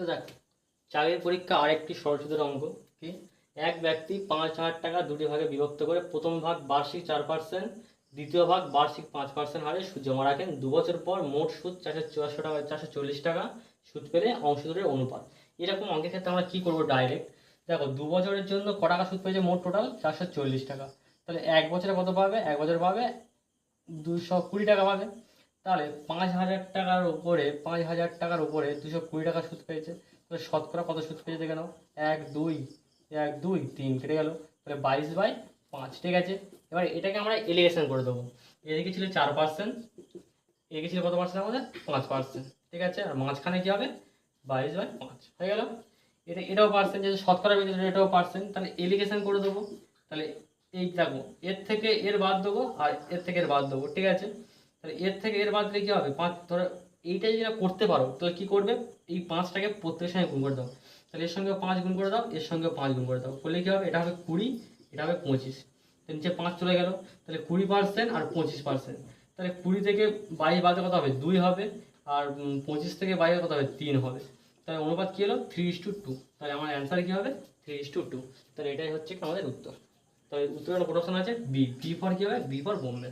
তো দেখ, চাকরির পরীক্ষা আরেকটি সরস্বতীর অঙ্ক কি? এক ব্যক্তি পাঁচ হাজার টাকা দুটি ভাগে বিভক্ত করে প্রথম ভাগ বার্ষিক চার পার্সেন্ট দ্বিতীয় ভাগ বার্ষিক পাঁচ পার্সেন্ট হারে সুদ জমা রাখেন। দু বছর পর মোট সুদ চারশো চুয়াশো টাকা, চারশো চল্লিশ টাকা সুদ পেলে অংশ অংশধরের অনুপাত। এরকম অঙ্কের ক্ষেত্রে আমরা কী করব ডাইরেক্ট দেখো, দু বছরের জন্য ক টাকা সুদ পেয়েছে মোট টোটাল চারশো চল্লিশ টাকা। তাহলে এক বছরে কত পাবে? এক বছর পাবে দুশো কুড়ি টাকা পাবে। তাহলে পাঁচ হাজার টাকার উপরে, পাঁচ হাজার টাকার উপরে দুশো কুড়ি টাকা সুদ পেয়েছে। তাহলে শতকরা কত সুদ পেয়েছে দেখে নাও। এক, দুই এক, দুই, তিন কেটে গেল। তাহলে বাইশ বাই পাঁচ ঠিক আছে এবার এটাকে আমরা এলিগেশন করে দেবো। এদিকে ছিল চার পার্সেন্ট এদিকে ছিল কত পার্সেন্ট আমাদের? পাঁচ পার্সেন্ট ঠিক আছে? আর মাঝখানে কী হবে? বাইশ বাই পাঁচ। হয়ে গেল? এটা, এটাও পার্সেন্ট যেহেতু শতকরা বেরিয়েছে এটাও পার্সেন্ট তাহলে এলিগেশন করে দেবো। তাহলে এই দেখো, এর থেকে এর বাদ দেবো আর এর থেকে এর বাদ দেবো। ঠিক আছে? তাহলে এর থেকে এর বাদ দিলে কী হবে? পাঁচ, ধরো এইটাই যেটা করতে পারো, তাহলে কী করবে? এই পাঁচটাকে প্রত্যেকের সঙ্গে গুণ করে দাও। তাহলে এর সঙ্গে পাঁচ গুণ করে দাও, এর সঙ্গে পাঁচ গুণ করে দাও। করলে কী হবে? এটা হবে কুড়ি, এটা হবে পঁচিশ। তো নিচে পাঁচ চলে গেল। তাহলে কুড়ি পার্সেন্ট আর পঁচিশ পার্সেন্ট তাহলে কুড়ি থেকে বাইশ বাদে কত হবে? দুই হবে। আর পঁচিশ থেকে বাইরে কত হবে? তিন হবে। তাহলে অনুপাত কী হলো? থ্রি ইস টু টু তাহলে আমার অ্যান্সার কী হবে? থ্রি ইস টু টু তাহলে এটাই হচ্ছে আমাদের উত্তর। তাহলে উত্তরের প্রোডাকশন আছে? বি বি ফর কী হবে? B for Bombay